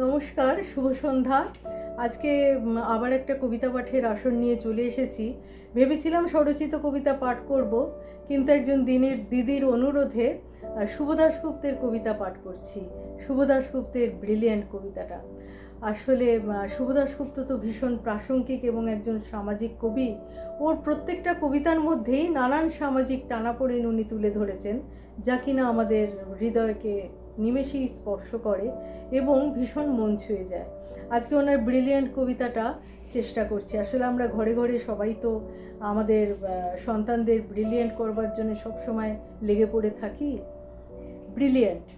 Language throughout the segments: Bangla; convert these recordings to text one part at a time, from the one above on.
নমস্কার, শুভ সন্ধ্যা। আজকে আবার একটা কবিতা পাঠের আসন নিয়ে চলে এসেছি। ভেবেছিলাম স্বরচিত কবিতা পাঠ করব, কিন্তু একজন দিনের দিদির অনুরোধে শুভদাস গুপ্তের কবিতা পাঠ করছি। শুভদাস গুপ্তের ব্রিলিয়ান্ট কবিতাটা। আসলে আহ, শুভ দাশগুপ্ত তো ভীষণ প্রাসঙ্গিক এবং একজন সামাজিক কবি। ওর প্রত্যেকটা কবিতার মধ্যেই নানান সামাজিক টানাপোড়েন উনি তুলে ধরেছেন যা কিনা আমাদের হৃদয়কে নিমেষেই স্পর্শ করে এবং ভীষণ মন ছুঁয়ে যায়। আজকে ওনার ব্রিলিয়ান্ট কবিতাটা চেষ্টা করছি। আসলে আমরা ঘরে ঘরে সবাই তো আমাদের সন্তানদের ব্রিলিয়ান্ট করবার জন্য সবসময় লেগে পড়ে থাকি। ব্রিলিয়ান্ট।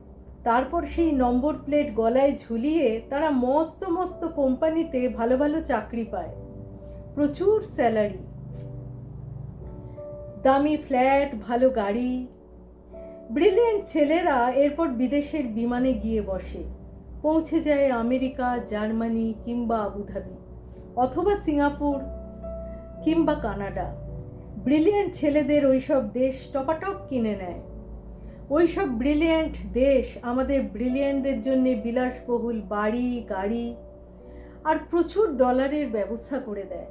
তারপর সেই নম্বর প্লেট গলায় ঝুলিয়ে তারা মস্ত মস্ত কোম্পানিতে ভালো ভালো চাকরি পায়। প্রচুর স্যালারি। দামি ফ্ল্যাট, ভালো গাড়ি। ব্রিলিয়েন্ট ছেলেরা এরপর বিদেশের বিমানে গিয়ে বসে। পৌঁছে যায় আমেরিকা, জার্মানি কিংবা আবুধাবি অথবা সিঙ্গাপুর কিংবা কানাডা। ব্রিলিয়েন্ট ছেলেদের ওইসব দেশ টপাটপ কিনে নেয়। ওইসব ব্রিলিয়েন্ট দেশ আমাদের ব্রিলিয়েন্টদের জন্য বিলাসবহুল বাড়ি, গাড়ি আর প্রচুর ডলারের ব্যবস্থা করে দেয়।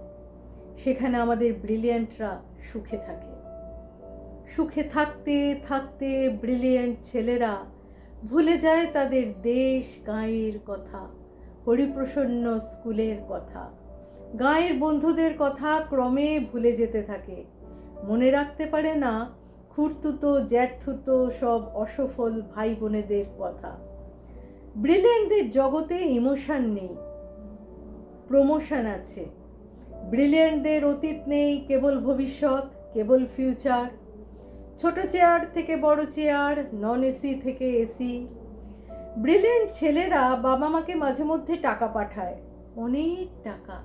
সেখানে আমাদের ব্রিলিয়েন্টরা সুখে থাকে। সুখে থাকতে থাকতে ব্রিলিয়েন্ট ছেলেরা ভুলে যায় তাদের দেশ গাঁয়ের কথা, হরিপ্রসন্ন স্কুলের কথা, গাঁয়ের বন্ধুদের কথা ক্রমে ভুলে যেতে থাকে। মনে রাখতে পারে না খুঁড়তুতো জ্যাঠথুতো সব অসফল ভাই বোনেদের কথা। ব্রিলিয়েন্টদের জগতে ইমোশান নেই, প্রমোশন আছে। ব্রিলিয়েন্টদের অতীত নেই, কেবল ভবিষ্যৎ, কেবল ফিউচার। ছোট চেয়ার থেকে বড় চেয়ার নন এসি থেকে এসি। ব্রিলিয়েন্ট ছেলেরা বাবা মাকে মাঝে মধ্যে টাকা পাঠায়, অনেক টাকা।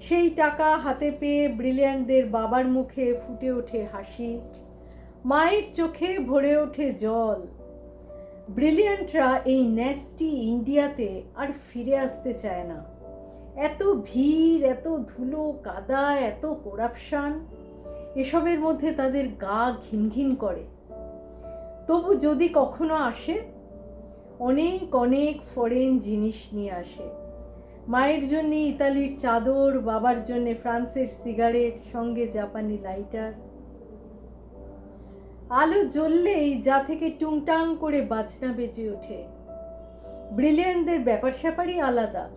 সেই টাকা হাতে পেয়ে ব্রিলিয়ান্টদের বাবার মুখে ফুটে ওঠে হাসি। মায়ের চোখে ভরে ওঠে জল। ব্রিলিয়ান্টরা এই ন্যাস্টি ইন্ডিয়াতে আর ফিরে আসতে চায় না। এত ভিড়, এত ধুলো কাদা, এত করাপশান, এসবের মধ্যে তাদের গা ঘিনঘিন করে। তবু যদি কখনো আসে, অনেক অনেক ফরেন জিনিস নিয়ে আসে। মায়ের জন্যে ইতালির চাদর, বাবার জন্যে ফ্রান্সের সিগারেট সঙ্গে জাপানি লাইটার আলো জ্বললেই যা থেকে টুংটাং করে বাজনা বেজে ওঠে। ব্রিলিয়ান্টদের ব্যাপার স্যাপারই আলাদা।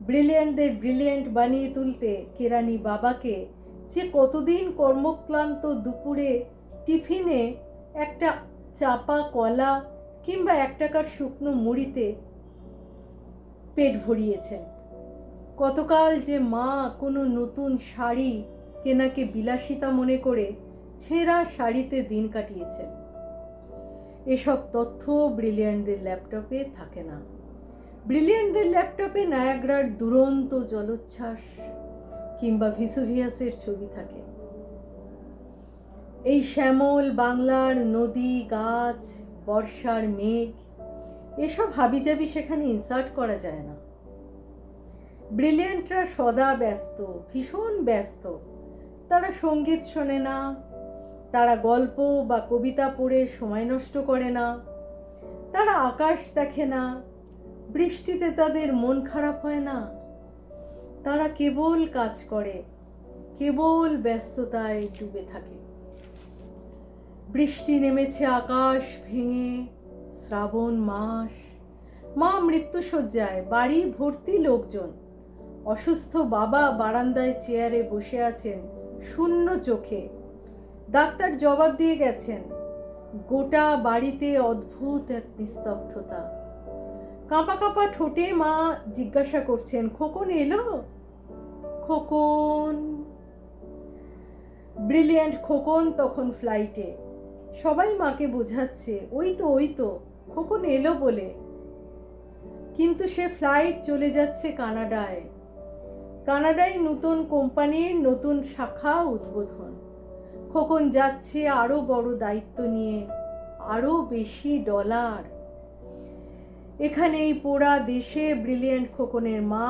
ব্রিলিয়ান্টদের ব্রিলিয়ান্ট বানিয়ে তুলতে কেরানি বাবাকে যে কতদিন কর্মক্লান্ত দুপুরে টিফিনে একটা চাপা কলা কিংবা এক টাকার শুকনো মুড়িতে পেট ভরিয়েছেন। কতকাল যে মা কোনো নতুন শাড়ি কেনাকে বিলাসিতা মনে করে ছেঁড়া শাড়িতে দিন কাটিয়েছেন। এসব তথ্য ব্রিলিয়ান্টদের ল্যাপটপে থাকে না। ব্রিলিয়ান্টদের ল্যাপটপে নায়াগ্রার দুরন্ত জলোচ্ছ্বাস কিংবা ভিসুভিয়াসের ছবি থাকে। এই শ্যামল বাংলার নদী, গাছ, বর্ষার মেঘ, এসব হাবিজাবি সেখানে ইনসার্ট করা যায় না। ব্রিলিয়ান্টরা সদা ব্যস্ত, ভীষণ ব্যস্ত। তারা সংগীত শোনে না তারা গল্প বা কবিতা পড়ে সময় নষ্ট করে না, তারা আকাশ দেখে না, বৃষ্টিতে তাদের মন খারাপ হয় না। তারা কেবল কাজ করে, কেবল ব্যস্ততায় ডুবে থাকে। বৃষ্টি নেমেছে আকাশ ভেঙে, শ্রাবণ মাস। মা মৃত্যুসজ্জায় বাড়ি ভর্তি লোকজন। অসুস্থ বাবা বারান্দায় চেয়ারে বসে আছেন, শূন্য চোখে। ডাক্তার জবাব দিয়ে গেছেন, গোটা বাড়িতে অদ্ভুত এক নিস্তব্ধতা। কাঁপা কাঁপা ঠোঁটে মা জিজ্ঞাসা করছেন, খোকন এলো? খোকন। ব্রিলিয়ান্ট খোকন তখন ফ্লাইটে সবাই মাকে বোঝাচ্ছে, ওই তো ওই তো, খোকন এলো বলে। কিন্তু সে ফ্লাইট চলে যাচ্ছে কানাডায়। কানাডায় নতুন কোম্পানির নতুন শাখা উদ্বোধন। খোকন যাচ্ছে আরও বড় দায়িত্ব নিয়ে, আরও বেশি ডলার। এখানে এই পোড়া দেশে ব্রিলিয়েন্ট খোকনের মা,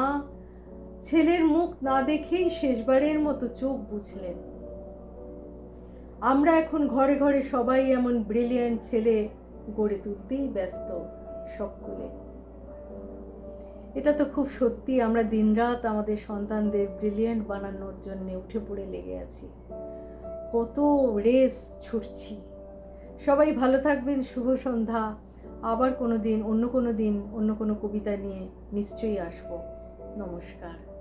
ছেলের মুখ না দেখেই শেষবারের মতো চোখ বুঝলেন। আমরা এখন ঘরে ঘরে সবাই এমন ব্রিলিয়ান্ট ছেলে গড়ে তুলতেই ব্যস্ত সকলে। এটা তো খুব সত্যি, আমরা দিনরাত আমাদের সন্তানদের ব্রিলিয়েন্ট বানানোর জন্য উঠে পড়ে লেগে আছি। কত রেস ছুটছি। সবাই ভালো থাকবেন, শুভ সন্ধ্যা। আবার কোনো দিন, অন্য কোনো দিন, অন্য কোনো কবিতা নিয়ে নিশ্চয়ই আসব। নমস্কার।